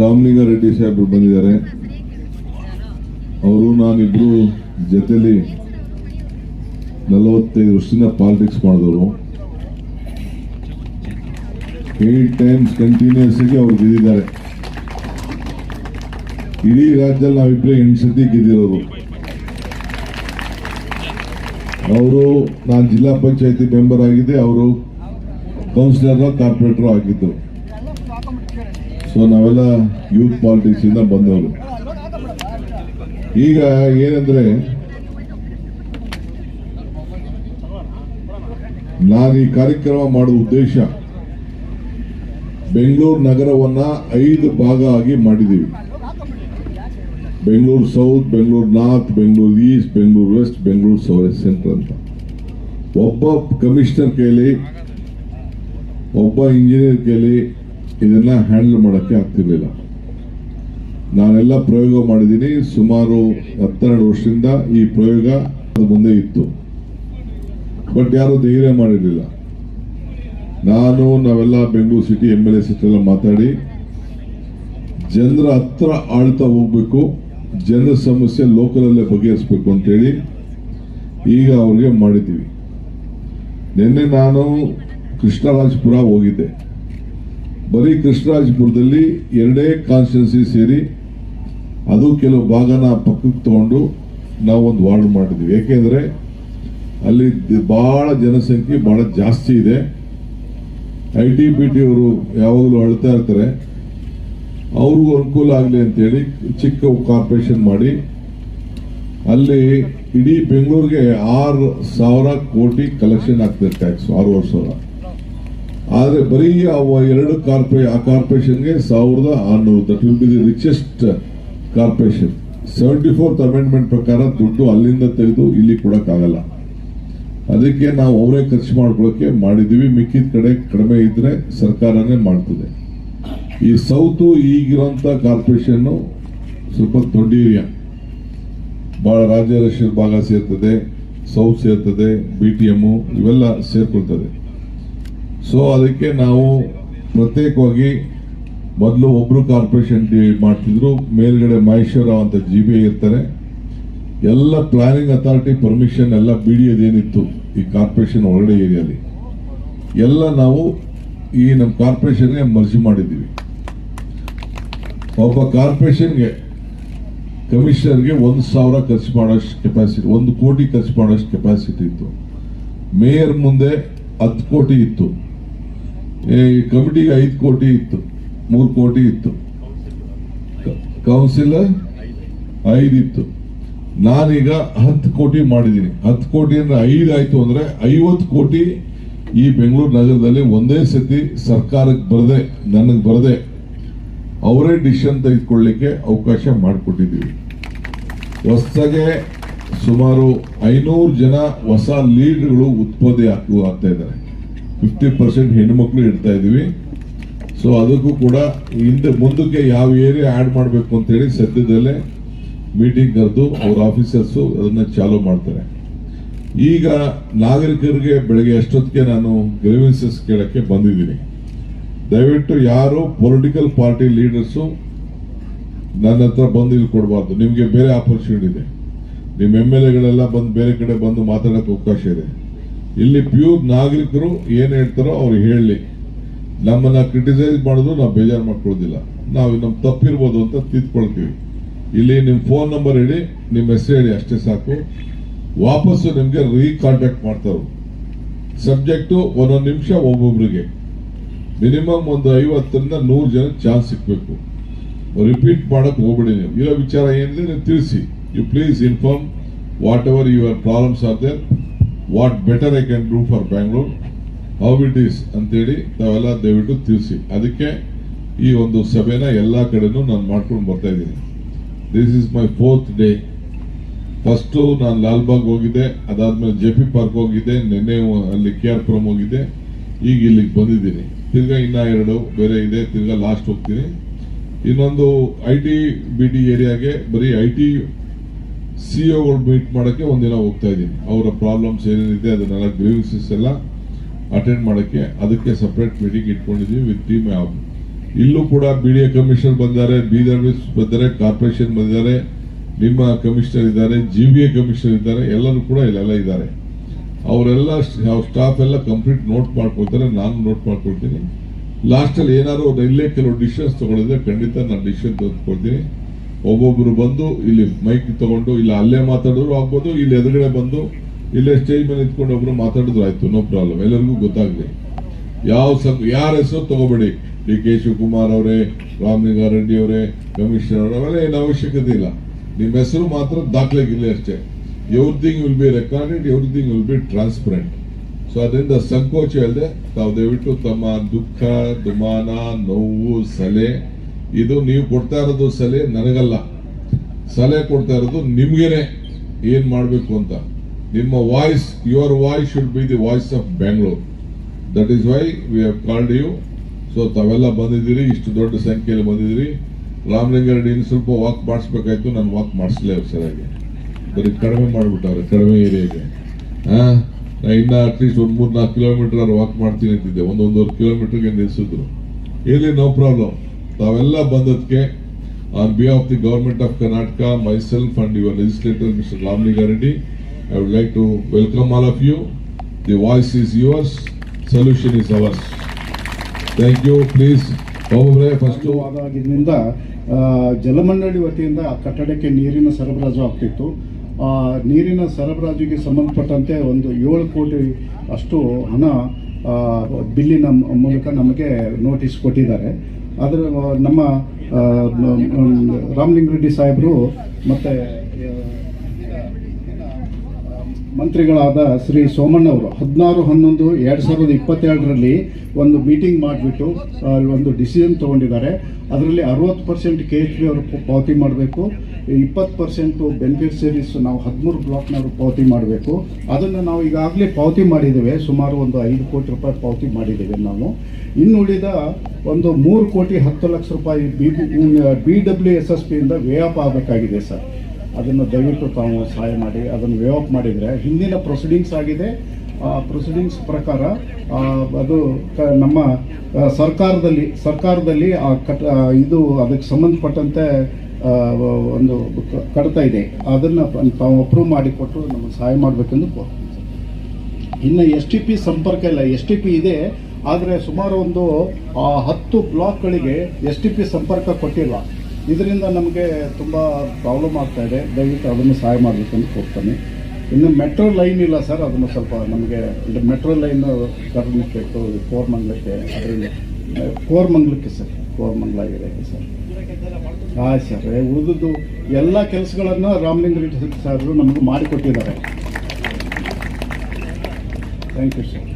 ರಾಮಲಿಂಗಾರೆಡ್ಡಿ ಸಾಹೇಬರು ಬಂದಿದ್ದಾರೆ. ಅವರು, ನಾನಿಬ್ರು ಜೊತೆಲಿ ನಲವತ್ತೈದು ವರ್ಷದಿಂದ ಪಾಲಿಟಿಕ್ಸ್ ಮಾಡಿದವರು. ಏಟ್ ಟೈಮ್ಸ್ ಕಂಟಿನ್ಯೂಸ್ ಆಗಿ ಅವ್ರು ಗೆದ್ದಿದ್ದಾರೆ. ಇಡೀ ರಾಜ್ಯದಲ್ಲಿ ನಾವಿಬ್ಬರೇ ಸತಿ ಗೆದ್ದಿರೋರು ಅವರು, ನಾನು ಜಿಲ್ಲಾ ಪಂಚಾಯತಿ ಮೆಂಬರ್ ಆಗಿದ್ದೆ, ಅವರು ಕೌನ್ಸಿಲರ್ ಕಾರ್ಪೊರೇಟರ್ ಆಗಿದ್ದು. ಸೊ ನಾವೆಲ್ಲ ಯೂತ್ ಪಾಲಿಟಿಕ್ಸ್ ಇಂದ ಬಂದವರು. ಈಗ ಏನಂದ್ರೆ, ನಾನು ಈ ಕಾರ್ಯಕ್ರಮ ಮಾಡುವ ಉದ್ದೇಶ, ಬೆಂಗಳೂರು ನಗರವನ್ನ ಐದು ಭಾಗ ಆಗಿ ಮಾಡಿದ್ದೀವಿ. Bengaluru south, Bengaluru north, Bengaluru east, Bengaluru west, Bengaluru south centre ಅಂತ. ಒಬ್ಬ ಕಮಿಷನರ್ ಕೈಲಿ ಒಬ್ಬ ಇಂಜಿನಿಯರ್ ಕೈಲಿ ಇದನ್ನ ಹ್ಯಾಂಡಲ್ ಮಾಡೋಕ್ಕೆ ಆಗ್ತಿರ್ಲಿಲ್ಲ. ನಾನೆಲ್ಲ ಪ್ರಯೋಗ ಮಾಡಿದ್ದೀನಿ. ಸುಮಾರು ಹತ್ತೆರಡು ವರ್ಷದಿಂದ ಈ ಪ್ರಯೋಗ ಮುಂದೆ ಇತ್ತು. ಬಟ್ ಯಾರು ಧೈರ್ಯ ಮಾಡಿರಲಿಲ್ಲ. ನಾನು, ನಾವೆಲ್ಲ Bengaluru city M L A city ಎಲ್ಲ ಮಾತಾಡಿ, ಜನರ ಹತ್ರ ಆಳ್ತಾ ಹೋಗಬೇಕು ಜನರ ಸಮಸ್ಯೆ ಲೋಕಲಲ್ಲೇ ಬಗೆಹರಿಸ್ಬೇಕು ಅಂತೇಳಿ ಈಗ ಅವ್ರಿಗೆ ಮಾಡಿದ್ದೀವಿ. ನಿನ್ನೆ ನಾನು ಕೃಷ್ಣರಾಜಪುರ ಹೋಗಿದ್ದೆ. ಬರೀ ಕೃಷ್ಣರಾಜಪುರದಲ್ಲಿ ಎರಡೇ ಕಾನ್ಸ್ಟಿಟ್ಯೂನ್ಸಿ ಸೇರಿ ಅದು ಕೆಲವು ಭಾಗನ ಪಕ್ಕಕ್ಕೆ ತಗೊಂಡು ನಾವು ಒಂದು ವಾರ್ಡ್ ಮಾಡಿದ್ವಿ. ಏಕೆಂದರೆ ಅಲ್ಲಿ ಭಾಳ ಜನಸಂಖ್ಯೆ ಬಹಳ ಜಾಸ್ತಿ ಇದೆ. ಐ ಟಿ ಬಿ ಟಿ ಅವರು ಯಾವಾಗಲೂ ಅಳ್ತಾ ಇರ್ತಾರೆ. ಅವ್ರಿಗೂ ಅನುಕೂಲ ಆಗಲಿ ಅಂತೇಳಿ ಚಿಕ್ಕ ಕಾರ್ಪೊರೇಷನ್ ಮಾಡಿ. ಅಲ್ಲಿ ಇಡೀ ಬೆಂಗಳೂರಿಗೆ ಆರು ಸಾವಿರ ಕೋಟಿ ಕಲೆಕ್ಷನ್ ಆಗ್ತದೆ ಟ್ಯಾಕ್ಸ್ ಆರೂವರೆ ಸಾವಿರ ಆದ್ರೆ ಬರೀ ಅವ ಎರಡು ಕಾರ್ಪೊರೇ ಆ ಕಾರ್ಪೊರೇಷನ್ಗೆ ಸಾವಿರದ ಆರ್ನೂರು that will be the richest corporation. Seventy fourth amendment ಪ್ರಕಾರ ದುಡ್ಡು ಅಲ್ಲಿಂದ ತೆಗೆದು ಇಲ್ಲಿ ಕೊಡಕ್ಕಾಗಲ್ಲ. ಅದಕ್ಕೆ ನಾವು ಅವರೇ ಖರ್ಚು ಮಾಡ್ಕೊಳ್ಳೋಕೆ ಮಾಡಿದ್ದೀವಿ. ಮಿಕ್ಕಿದ ಕಡೆ ಕಡಿಮೆ ಇದ್ರೆ ಸರ್ಕಾರನೇ ಮಾಡ್ತದೆ. ಈ ಸೌತು ಈಗಿರೋಂಥ ಕಾರ್ಪೊರೇಷನ್ ಸ್ವಲ್ಪ ದೊಡ್ಡ ಏರಿಯಾ ರಾಜ್ಯ ರಾಜ್ಯರಕ್ಷಕ ಭಾಗ ಸೇರ್ತದೆ, ಸೌತ್ ಸೇರ್ತದೆ ಬಿ ಟಿ ಎಮ್ಮು ಇವೆಲ್ಲ ಸೇರ್ಕೊಳ್ತದೆ. ಸೊ ಅದಕ್ಕೆ ನಾವು ಪ್ರತ್ಯೇಕವಾಗಿ ಮೊದಲು ಒಬ್ರು ಕಾರ್ಪೊರೇಷನ್ ಮಾಡ್ತಿದ್ರು. ಮೇಲ್ಗಡೆ ಮಹೇಶ್ವರ ಅಂತ ಜಿ ಬಿ ಇರ್ತಾರೆ. ಎಲ್ಲ ಪ್ಲಾನಿಂಗ್ ಅಥಾರಿಟಿ ಪರ್ಮಿಷನ್ ಎಲ್ಲ ಬಿ ಡಿ ಈ ಕಾರ್ಪೊರೇಷನ್ ಒಳಗಡೆ ಏರಿಯಾಲಿ ಎಲ್ಲ ನಾವು ಈ ನಮ್ಮ ಕಾರ್ಪೊರೇಷನ್ಗೆ ಮರ್ಜಿ ಮಾಡಿದ್ದೀವಿ. ಒಬ್ಬ ಕಾರ್ಪೊರೇಷನ್ಗೆ ಕಮಿಷನರ್ಗೆ ಒಂದು ಸಾವಿರ ಖರ್ಚು ಮಾಡೋಷ್ಟು ಕೆಪಾಸಿಟಿ ಒಂದು ಕೋಟಿ ಖರ್ಚು ಮಾಡೋಷ್ಟು ಕೆಪಾಸಿಟಿ ಇತ್ತು. ಮೇಯರ್ ಮುಂದೆ ಹತ್ತು ಕೋಟಿ ಇತ್ತು. ಕಮಿಟಿಗೆ ಐದು ಕೋಟಿ ಇತ್ತು. ಮೂರು ಕೋಟಿ ಇತ್ತು. ಕೌನ್ಸಿಲರ್ ಐದಿತ್ತು ನಾನೀಗ ಹತ್ತು ಕೋಟಿ ಮಾಡಿದ್ದೀನಿ. ಹತ್ತು ಕೋಟಿ ಅಂದ್ರೆ ಐದು ಆಯ್ತು ಅಂದ್ರೆ ಐವತ್ತು ಕೋಟಿ ಈ ಬೆಂಗಳೂರು ನಗರದಲ್ಲಿ ಒಂದೇ ಸತಿ ಸರ್ಕಾರಕ್ಕೆ ಬರದೆ, ನನಗೆ ಬರದೆ ಅವರೇ ಡಿಸಿಷನ್ ತೆಗೆದುಕೊಳ್ಳಿಕ್ಕೆ ಅವಕಾಶ ಮಾಡಿಕೊಟ್ಟಿದ್ದೀವಿ. ಹೊಸಗೆ ಸುಮಾರು ಐನೂರು ಜನ ಹೊಸ ಲೀಡ್ಗಳು ಉತ್ಪತ್ತಿ ಆಗ್ತಾ ಇದ್ದಾರೆ. ಫಿಫ್ಟಿ ಪರ್ಸೆಂಟ್ ಹೆಣ್ಮಕ್ಳು ಇಡ್ತಾ ಇದೀವಿ. ಸೊ ಅದಕ್ಕೂ ಕೂಡ ಹಿಂದೆ ಮುಂದಕ್ಕೆ ಯಾವ ಏರಿಯಾ ಆಡ್ ಮಾಡಬೇಕು ಅಂತೇಳಿ ಸದ್ಯದಲ್ಲೇ ಮೀಟಿಂಗ್ ಕರೆದು ಅವ್ರ ಆಫೀಸರ್ಸು ಅದನ್ನ ಚಾಲೂ ಮಾಡ್ತಾರೆ. ಈಗ ನಾಗರಿಕರಿಗೆ ಬೆಳಗ್ಗೆ ಅಷ್ಟೊತ್ತಿಗೆ ನಾನು ಗ್ರೀವೆನ್ಸಸ್ ಕೇಳಕ್ಕೆ ಬಂದಿದ್ದೀನಿ. ದಯವಿಟ್ಟು ಯಾರು ಪೊಲಿಟಿಕಲ್ ಪಾರ್ಟಿ ಲೀಡರ್ಸು ನನ್ನ ಹತ್ರ ಬಂದು ಇಲ್ಲಿ ಕೊಡಬಾರ್ದು. ನಿಮಗೆ ಬೇರೆ ಆಪರ್ಚುನಿಟಿ ಇದೆ. ನಿಮ್ಮ ಎಂ ಎಲ್ ಎಗಳೆಲ್ಲ ಬಂದು ಬೇರೆ ಕಡೆ ಬಂದು ಮಾತಾಡೋಕ್ಕೆ ಅವಕಾಶ ಇದೆ. ಇಲ್ಲಿ ಪ್ಯೂರ್ ನಾಗರಿಕರು ಏನ್ ಹೇಳ್ತಾರೋ ಅವ್ರು ಹೇಳಲಿ ನಮ್ಮನ್ನ ಕ್ರಿಟಿಸೈಸ್ ಮಾಡಿದ್ರು ನಾವು ಬೇಜಾರು ಮಾಡ್ಕೊಳ್ಳೋದಿಲ್ಲ. ನಾವು ನಮ್ ತಪ್ಪಿರ್ಬೋದು ಅಂತ ತಿದ್ಕೊಳ್ತೀವಿ. ಇಲ್ಲಿ ನಿಮ್ ಫೋನ್ ನಂಬರ್ ಹೇಳಿ ನಿಮ್ಮ ಹೆಸರು ಹೇಳಿ, ಅಷ್ಟೇ ಸಾಕು. ವಾಪಸ್ಸು ನಿಮ್ಗೆ ರೀಕಾಂಟ್ಯಾಕ್ಟ್ ಮಾಡ್ತಾರೆ ಸಬ್ಜೆಕ್ಟು ಒಂದೊಂದು ನಿಮಿಷ ಒಬ್ಬೊಬ್ರಿಗೆ. ಮಿನಿಮಮ್ ಒಂದು ಐವತ್ತರಿಂದ ನೂರು ಜನ ಚಾನ್ಸ್ ಸಿಕ್ಬೇಕು ರಿಪೀಟ್ ಮಾಡಕ್ ಹೋಗ್ಬಿಡಿ ನೀವು. ಇರೋ ವಿಚಾರ ಏನಿದೆ ನೀವು ತಿಳಿಸಿ. You please inform whatever your problems are there what better I can do for Bangalore how it is ಅಂತೇಳಿ ತಾವೆಲ್ಲ ದಯವಿಟ್ಟು ತಿಳಿಸಿ. ಅದಕ್ಕೆ ಈ ಒಂದು ಸಭೆನ ಎಲ್ಲ ಕಡೆನೂ ನಾನು ಮಾಡ್ಕೊಂಡು ಬರ್ತಾ ಇದ್ದೀನಿ. This is my fourth day first ನಾನು ಲಾಲ್ಬಾಗ್ ಹೋಗಿದ್ದೆ, ಅದಾದಮೇಲೆ ಜೆ ಪಿ ಪಾರ್ಕ್ ಹೋಗಿದ್ದೆ, ನಿನ್ನೆ ಅಲ್ಲಿ ಕೆ ಆರ್ ಪುರಂ ಹೋಗಿದ್ದೆ. ಈಗ ಇಲ್ಲಿಗೆ ಬಂದಿದ್ದೀನಿ. ತಿರ್ಗಾ ಇನ್ನೂ ಎರಡು ಬೇರೆ ಇದೆ, ತಿರ್ಗಾ ಲಾಸ್ಟ್ ಹೋಗ್ತೀನಿ. ಇನ್ನೊಂದು ಐ ಟಿ ಬಿ ಟಿ ಏರಿಯಾಗೆ ಬರೀ ಐ ಟಿ ಸಿಒಗಳು ಮೀಟ್ ಮಾಡೋಕ್ಕೆ ಒಂದಿನ ಹೋಗ್ತಾ ಇದ್ದೀನಿ. ಅವರ ಪ್ರಾಬ್ಲಮ್ಸ್ ಏನೇನಿದೆ ಅದನ್ನೆಲ್ಲ ಗ್ರೀವೆನ್ಸಸ್ ಎಲ್ಲ ಅಟೆಂಡ್ ಮಾಡೋಕ್ಕೆ ಅದಕ್ಕೆ ಸಪ್ರೇಟ್ ಮೀಟಿಂಗ್ ಇಟ್ಕೊಂಡಿದ್ದೀವಿ ವಿತ್ ಟೀಮ್ ಇಲ್ಲೂ ಕೂಡ ಬಿ ಡಿ ಎ ಕಮಿಷನರ್ ಬಂದಿದ್ದಾರೆ ಬೀದರ್ ಬಂದಿದ್ದಾರೆ ಕಾರ್ಪೊರೇಷನ್ ಬಂದಿದ್ದಾರೆ ನಿಮ್ಮ ಕಮಿಷನರ್ ಇದ್ದಾರೆ ಜಿ ಬಿ ಎ ಕಮಿಷನರ್ ಇದ್ದಾರೆ, ಎಲ್ಲರೂ ಕೂಡ ಇಲ್ಲೆಲ್ಲ ಇದ್ದಾರೆ. ಅವರೆಲ್ಲ ಸ್ಟಾಫ್ ಎಲ್ಲ ಕಂಪ್ಲೀಟ್ ನೋಟ್ ಮಾಡ್ಕೊಳ್ತಾರೆ, ನಾನು ನೋಟ್ ಮಾಡ್ಕೊಳ್ತೀನಿ. ಲಾಸ್ಟಲ್ಲಿ ಏನಾದ್ರು ಇಲ್ಲೇ ಕೆಲವು ಡಿಸಿಷನ್ಸ್ ತೊಗೊಳಿದ್ರೆ ಖಂಡಿತ ನಾನು ಡಿಸಿಷನ್ ತೆಗೆದುಕೊಳ್ತೀನಿ ಒಬ್ಬೊಬ್ರು ಬಂದು ಇಲ್ಲಿ ಮೈಕ್ ತಗೊಂಡು, ಇಲ್ಲ ಅಲ್ಲೇ ಮಾತಾಡಿದ್ರು ಆಗ್ಬೋದು, ಇಲ್ಲಿ ಎದುರುಗಡೆ ಬಂದು ಇಲ್ಲೇ ಸ್ಟೇಜ್ ಮೇಲೆ ನಿಂತ್ಕೊಂಡು ಒಬ್ರು ಮಾತಾಡಿದ್ರು, ಆಯ್ತು ನೋ ಪ್ರಾಬ್ಲಮ್ ಎಲ್ಲರಿಗೂ ಗೊತ್ತಾಗ್ಲಿ. ಯಾವ ಸಂ, ಯಾರ ಹೆಸರು ತಗೋಬೇಡಿ. ಡಿ ಕೆ ಶಿವಕುಮಾರ್ ಅವರೇ, ರಾಮಲಿಂಗಾರೆಡ್ಡಿ ಅವರೇ ಕಮಿಷನರ್ ಅವರೇ, ಅವೆಲ್ಲ ಏನು ಅವಶ್ಯಕತೆ ಇಲ್ಲ. ನಿಮ್ಮ ಹೆಸರು ಮಾತ್ರ ದಾಖಲೆಗಿಲ್ಲ ಅಷ್ಟೇ. Everything will be recorded everything will be transparent so ಅದರಿಂದ ಸಂಕೋಚ ಇಲ್ಲದೆ ತಾವು ದಯವಿಟ್ಟು ತಮ್ಮ ದುಃಖ, ದುಮಾನ, ನೋವು ಸಲಹೆ ಇದು ನೀವು ಕೊಡ್ತಾ ಇರೋದು ಸಲಹೆ ನನಗಲ್ಲ. ಸಲಹೆ ಕೊಡ್ತಾ ಇರೋದು ನಿಮ್ಗೇನೆ ಏನ್ ಮಾಡಬೇಕು ಅಂತ. ನಿಮ್ಮ voice your voice should be the voice of Bangalore that is why we have called you so ತಾವೆಲ್ಲ ಬಂದಿದ್ದೀರಿ, ಇಷ್ಟು ದೊಡ್ಡ ಸಂಖ್ಯೆಯಲ್ಲಿ ಬಂದಿದ್ದೀರಿ. ರಾಮಲಿಂಗಾರೆಡ್ಡಿ ಇನ್ನು ಸ್ವಲ್ಪ ವಾಕ್ ಮಾಡಿಸ್ಬೇಕಾಯ್ತು, ನಾನು ವಾಕ್ ಮಾಡಿಸ್ಲೇ ಸರಿಯಾಗಿ ಬರೀ ಕಡಿಮೆ ಮಾಡಿಬಿಟ್ಟವ್ರೆ, ಕಡಿಮೆ ಏರಿಯಾಗೆ. ಹಾಂ ನಾ ಇನ್ನ ಅಟ್ಲೀಸ್ಟ್ ಒಂದ್ ಮೂರ್ ನಾಲ್ಕು ಕಿಲೋಮೀಟರ್ ವಾಕ್ ಮಾಡ್ತೀನಿ ಅಂತಿದ್ದೆ. ಒಂದೊಂದೂವರೆ ಕಿಲೋಮೀಟರ್ಗೆ ನಿಲ್ಸಿದ್ರು. ಇಲ್ಲಿ ನೋ ಪ್ರಾಬ್ಲಮ್ ತಾವೆಲ್ಲ ಬಂದದಕ್ಕೆ on behalf the government of Karnataka myself and your legislator mister Ramalinga Reddy I would like to welcome all of you the voice is yours solution is ours thank you please first ಆದಾಗಿದ್ದರಿಂದ ಜಲಮಂಡಳಿ ವತಿಯಿಂದ ಆ ಕಟ್ಟಡಕ್ಕೆ ನೀರಿನ ಸರಬರಾಜು ಆಗ್ತಿತ್ತು. ನೀರಿನ ಸರಬರಾಜಿಗೆ ಸಂಬಂಧಪಟ್ಟಂತೆ ಒಂದು ಏಳು ಕೋಟಿ ಅಷ್ಟು ಹಣ ಬಿಲ್ಲಿನ ಮೂಲಕ ನಮಗೆ ನೋಟಿಸ್ ಕೊಟ್ಟಿದ್ದಾರೆ. ಅದರ ನಮ್ಮ ರಾಮಲಿಂಗರೆಡ್ಡಿ ಸಾಹೇಬರು ಮತ್ತು ಮಂತ್ರಿಗಳಾದ ಶ್ರೀ ಸೋಮಣ್ಣವರು ಹದಿನಾರು ಹನ್ನೊಂದು ಎರಡು ಸಾವಿರದ ಇಪ್ಪತ್ತೆರಡರಲ್ಲಿ ಒಂದು ಮೀಟಿಂಗ್ ಮಾಡಿಬಿಟ್ಟು ಒಂದು ಡಿಸಿಷನ್ ತೊಗೊಂಡಿದ್ದಾರೆ ಅದರಲ್ಲಿ ಅರವತ್ತು ಪರ್ಸೆಂಟ್ ಕೆ ಎಚ್ ಬಿ ಅವರು ಪಾವತಿ ಮಾಡಬೇಕು ಇಪ್ಪತ್ತು ಪರ್ಸೆಂಟು ಬೆನಿಫಿಷರೀಸ್ ನಾವು ಹದಿಮೂರು ಬ್ಲಾಕ್ನವರು ಪಾವತಿ ಮಾಡಬೇಕು ಅದನ್ನು ನಾವು ಈಗಾಗಲೇ ಪಾವತಿ ಮಾಡಿದ್ದೇವೆ ಸುಮಾರು ಒಂದು ಐದು ಕೋಟಿ ರೂಪಾಯಿ ಪಾವತಿ ಮಾಡಿದ್ದೇವೆ ನಾವು ಇನ್ನುಳಿದ ಒಂದು ಮೂರು ಕೋಟಿ ಹತ್ತು ಲಕ್ಷ ರೂಪಾಯಿ B B W S S ಪಿಯಿಂದ waive off ಆಗಬೇಕಾಗಿದೆ ಸರ್ ಅದನ್ನು ದಯವಿಟ್ಟು ತಾವು ಸಹಾಯ ಮಾಡಿ, ಅದನ್ನು ವೇ ಆಫ್ ಮಾಡಿದರೆ, ಹಿಂದಿನ ಪ್ರೊಸೀಡಿಂಗ್ಸ್ ಆಗಿದೆ. ಆ ಪ್ರೊಸೀಡಿಂಗ್ಸ್ ಪ್ರಕಾರ ಅದು ನಮ್ಮ ಸರ್ಕಾರದಲ್ಲಿ ಸರ್ಕಾರದಲ್ಲಿ ಆ ಕಟ್ ಇದು ಅದಕ್ಕೆ ಸಂಬಂಧಪಟ್ಟಂತೆ ಒಂದು ಕಡತ ಇದೆ. ಅದನ್ನು ತಾವು ಅಪ್ರೂವ್ ಮಾಡಿಕೊಟ್ಟು ನಮಗೆ ಸಹಾಯ ಮಾಡಬೇಕೆಂದು ಕೋರ್ತೀನಿ ಇನ್ನು ಎಸ್ ಟಿ ಪಿ ಸಂಪರ್ಕ ಇಲ್ಲ. ಎಸ್ ಟಿ ಪಿ ಇದೆ. ಆದರೆ ಸುಮಾರು ಒಂದು ಹತ್ತು ಬ್ಲಾಕ್ಗಳಿಗೆ ಎಸ್ ಟಿ ಪಿ ಸಂಪರ್ಕ ಕೊಟ್ಟಿಲ್ಲ. ಇದರಿಂದ ನಮಗೆ ತುಂಬ ಪ್ರಾಬ್ಲಮ್ ಆಗ್ತಾ ಇದೆ. ದಯವಿಟ್ಟು ಅದನ್ನು ಸಹಾಯ ಮಾಡಬೇಕಂತ ಕೊಡ್ತೇನೆ ಇನ್ನು ಮೆಟ್ರೋ ಲೈನ್ ಇಲ್ಲ ಸರ್ ಅದನ್ನು ಸ್ವಲ್ಪ ನಮಗೆ ಮೆಟ್ರೋ ಲೈನ್ ಕರ್ಮಕ್ಕೆ ಕೋರ್ಮಂಗ್ಲಕ್ಕೆ ಅದರಿಂದ ಕೋರ್ಮಂಗ್ಲಕ್ಕೆ ಸರ್ ಕೋರ್ಮಂಗ್ಲ ಏರಿಯಾಗೆ ಸರ್ ಹಾಂ ಸರ್ ಉಳಿದದ್ದು ಎಲ್ಲ ಕೆಲಸಗಳನ್ನು ರಾಮಲಿಂಗ ಸರ್ ನಮಗೆ ಮಾಡಿಕೊಟ್ಟಿದ್ದಾರೆ. Thank you sir